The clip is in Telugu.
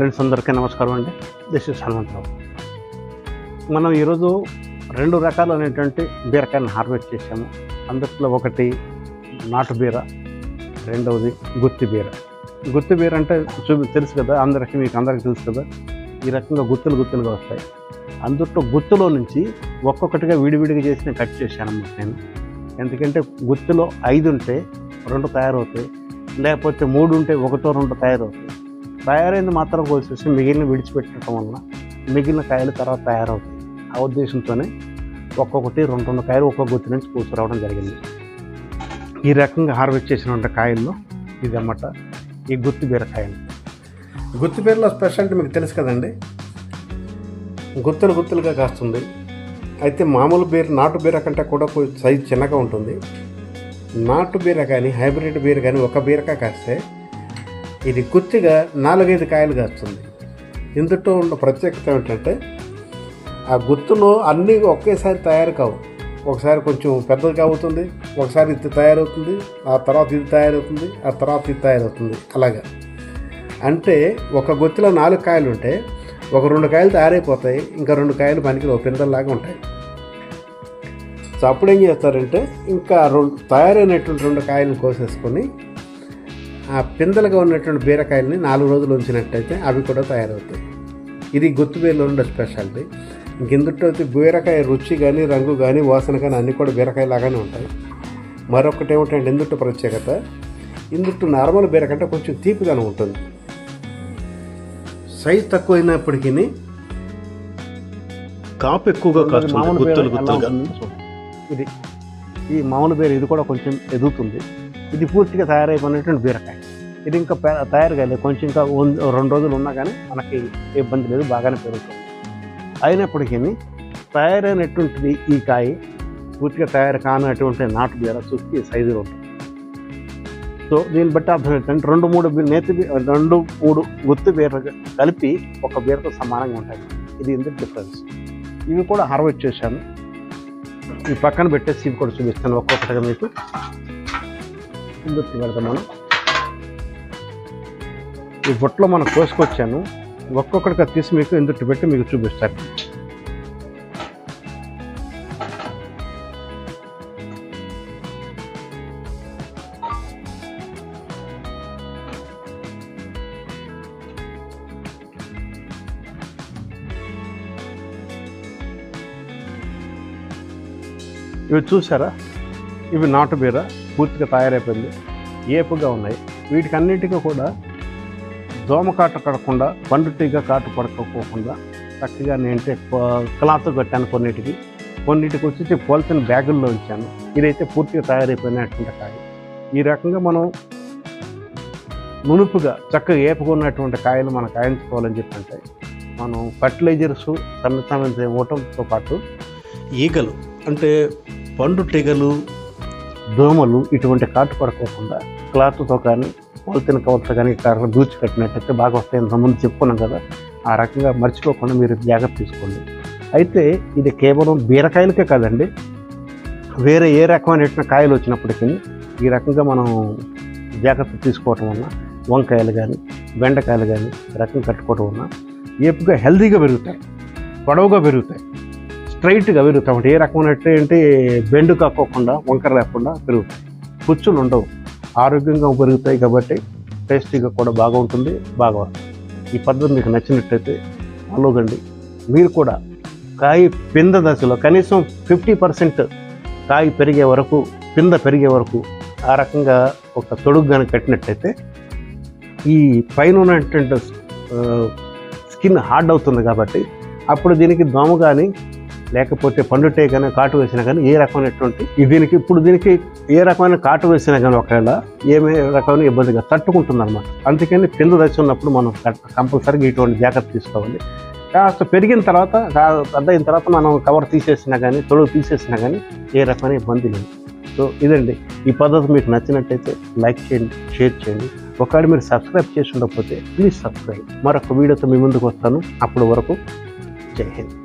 ఫ్రెండ్స్ అందరికీ నమస్కారం అండి. This is Hanumantharao. మనం ఈరోజు రెండు రకాలైనటువంటి బీరకాయలను హార్వెస్ట్ చేసాము అందులో ఒకటి నాటు బీర రెండవది గుత్తి బీర. గుత్తి బీర అంటే చూపి తెలుసు కదా అందరికీ మీకు అందరికీ తెలుసు కదా ఈ రకంగా గుత్తులు గుత్తులుగా వస్తాయి. అందుట్లో గుత్తులో నుంచి ఒక్కొక్కటిగా విడివిడిగా చేసి నేను కట్ చేశాను నేను. ఎందుకంటే గుత్తిలో ఐదు ఉంటే రెండు తయారవుతాయి. లేకపోతే మూడు ఉంటే ఒకటో రెండు తయారవుతాయి. తయారైంది మాత్రం కోల్చేసి మిగిలిన విడిచిపెట్టడం వలన మిగిలిన కాయలు తర్వాత తయారవుతాయి. ఆ ఉద్దేశంతోనే ఒక్కొక్కటి రెండు రెండు కాయలు ఒక్కొక్క గుత్తి నుంచి కూర్చురావడం జరిగింది. ఈ రకంగా హార్వెస్ట్ చేసిన కాయల్లో ఇది అన్నమాట ఈ గుత్తి బీరకాయలు గుత్తి బీరలో స్పెషాలిటీ మీకు తెలుసు కదండి? గుత్తులు గుత్తులుగా కాస్తుంది. అయితే మామూలు బీర నాటు బీర కంటే కూడా కొంచెం చిన్నగా ఉంటుంది. నాటు బీర కానీ హైబ్రిడ్ బీర కానీ ఒక బీరకాయ కాస్తే ఇది గుత్తిగా నాలుగైదు కాయలు కాస్తుంది. ఇందులో ఉన్న ప్రత్యేకత ఏమిటంటే ఆ గుత్తులో అన్నీ ఒకేసారి తయారు కావు. ఒకసారి కొంచెం పెద్దగా అవుతుంది ఒకసారి ఇది తయారవుతుంది ఆ తర్వాత ఇది తయారవుతుంది ఆ తర్వాత ఇది తయారవుతుంది. అలాగా. అంటే ఒక గుత్తిలో నాలుగు కాయలు ఉంటే ఒక రెండు కాయలు తయారైపోతాయి ఇంకా రెండు కాయలు పనికి ఒక పిందల్లాగా ఉంటాయి. సో అప్పుడు ఏం చేస్తారంటే ఇంకా రెండు తయారైనటువంటి రెండు కాయలను కోసేసుకొని ఆ పిందలుగా ఉన్నటువంటి బీరకాయలని నాలుగు రోజులు ఉంచినట్టయితే అవి కూడా తయారవుతాయి. ఇది గుత్తుబీరలో ఉండే స్పెషాలిటీ. ఇంకెందుతో అయితే బీరకాయ రుచి కానీ రంగు కానీ వాసన కానీ అన్నీ కూడా బీరకాయ లాగానే ఉంటాయి. మరొకటి ఏమిటంటే ఎందుట్టు ప్రత్యేకత. ఇందుట్టు నార్మల్ బీరకాయ అంటే కొంచెం తీపిదనం ఉంటుంది. సైజ్ తక్కువైనప్పటికీ కాపు ఎక్కువగా కాస్తుంది గుత్తులు గుత్తులుగా. చూడండి. ఇది ఈ మామూలు బీర ఇది కూడా కొంచెం ఎదుగుతుంది. ఇది పూర్తిగా తయారైపోయినటువంటి బీరకాయ. ఇది ఇంకా తయారు కాలేదు. కొంచెం ఇంకా రెండు రోజులు ఉన్నా కానీ మనకి ఇబ్బంది లేదు బాగానే పెరుగుతుంది. అయినప్పటికీ తయారైనటువంటిది ఈ కాయ పూర్తిగా తయారు కానటువంటి నాటు బీర చూసి సైజులో ఉంటుంది. సో దీన్ని బట్టి అర్థం ఏంటంటే రెండు మూడు నేతి రెండు మూడు గుత్తి బీర కలిపి ఒక బీరతో సమానంగా ఉంటాయి. ఇది ఎందుకు డిఫరెన్స్ ఇవి కూడా హార్వెస్ట్ చేశాను. ఈ పక్కన పెట్టేసి ఇవి కూడా చూపిస్తాను ఒక్కొక్కటిగా మీకు. ఇందుకు పెడతాం మనం ఈ బొట్లో మనం కోసుకొచ్చాను. ఒక్కొక్కడిగా తీసి మీకు ఎందుకు పెట్టి మీకు చూపిస్తాను. ఇవి చూసారా? ఇవి నాటు బీర. పూర్తిగా తయారైపోయింది. ఏపుగా ఉన్నాయి. వీటికన్నిటికీ కూడా దోమ కాటు కడకుండా పండు కాటు పడకపోకుండా చక్కగా నేనంటే క్లాత్ కట్టాను కొన్నిటికి. కొన్నిటికి వచ్చేసి పోల్చిన బ్యాగుల్లో ఉంచాను. ఇదైతే పూర్తిగా తయారైపోయినటువంటి కాయ. ఈ రకంగా మనం మునుపుగా చక్కగా ఏపుకున్నటువంటి కాయలు మనం కాయించుకోవాలని చెప్పంటే మనం ఫర్టిలైజర్స్ సన్నసమైన ఇవ్వటంతో పాటు ఈగలు అంటే పండు టీగలు దోమలు ఇటువంటి కాటు పడుకోకుండా క్లాత్తో కానీ పోలితిన కవర్తో కానీ ఇట్లా దూచి కట్టినట్టయితే బాగా వస్తాయి ఇంతకుముందు చెప్పుకున్నాం కదా ఆ రకంగా మర్చిపోకుండా మీరు జాగ్రత్త తీసుకోండి. అయితే ఇది కేవలం బీరకాయలకే కాదండి వేరే ఏ రకమైన కాయలు వచ్చినప్పటికీ ఈ రకంగా మనం జాగ్రత్త తీసుకోవటం వల్ల వంకాయలు కానీ బెండకాయలు కానీ రకం కట్టుకోవటం వల్ల ఏపుగా హెల్తీగా పెరుగుతాయి పొడవుగా పెరుగుతాయి. స్ట్రైట్గా పెరుగుతాయి. అంటే ఏ రకమైనటువంటి బెండు కాకోకుండా వంకర లేకుండా పెరుగుతాయి. పుచ్చులు ఉండవు. ఆరోగ్యంగా పెరుగుతాయి కాబట్టి టేస్టీగా కూడా బాగా ఉంటుంది బాగా వస్తుంది ఈ పద్ధతి మీకు నచ్చినట్టయితే అలోగండి మీరు కూడా కాయ పింద దశలో కనీసం ఫిఫ్టీ పర్సెంట్ కాయ పెరిగే వరకు పింద పెరిగే వరకు ఆ రకంగా ఒక తొడుగు కానీ కట్టినట్టయితే ఈ పైన ఉన్నటువంటి స్కిన్ హార్డ్ అవుతుంది కాబట్టి అప్పుడు దీనికి దోమ కానీ లేకపోతే పండుటే కానీ కాటు వేసినా కానీ ఏ రకమైనటువంటి దీనికి ఇప్పుడు దీనికి ఏ రకమైన కాటు వేసినా కానీ ఒకవేళ ఏమే రకమైన ఇబ్బందిగా తట్టుకుంటుంది అనమాట అందుకని పిందు దశ ఉన్నప్పుడు మనం కంపల్సరీగా ఇటువంటి జాగ్రత్త తీసుకోవాలి. కాస్త పెరిగిన తర్వాత పెద్ద అయిన తర్వాత మనం కవర్ తీసేసినా కానీ తొడుగు తీసేసినా కానీ ఏ రకమైన ఇబ్బంది లేదు. సో ఇదండి. ఈ పద్ధతి మీకు నచ్చినట్టయితే లైక్ చేయండి షేర్ చేయండి. ఒకవేళ మీరు సబ్స్క్రైబ్ చేసి ఉండకపోతే ప్లీజ్ సబ్స్క్రైబ్. మరొక వీడియోతో మీ ముందుకు వస్తాను. అప్పటి వరకు జై హింద్.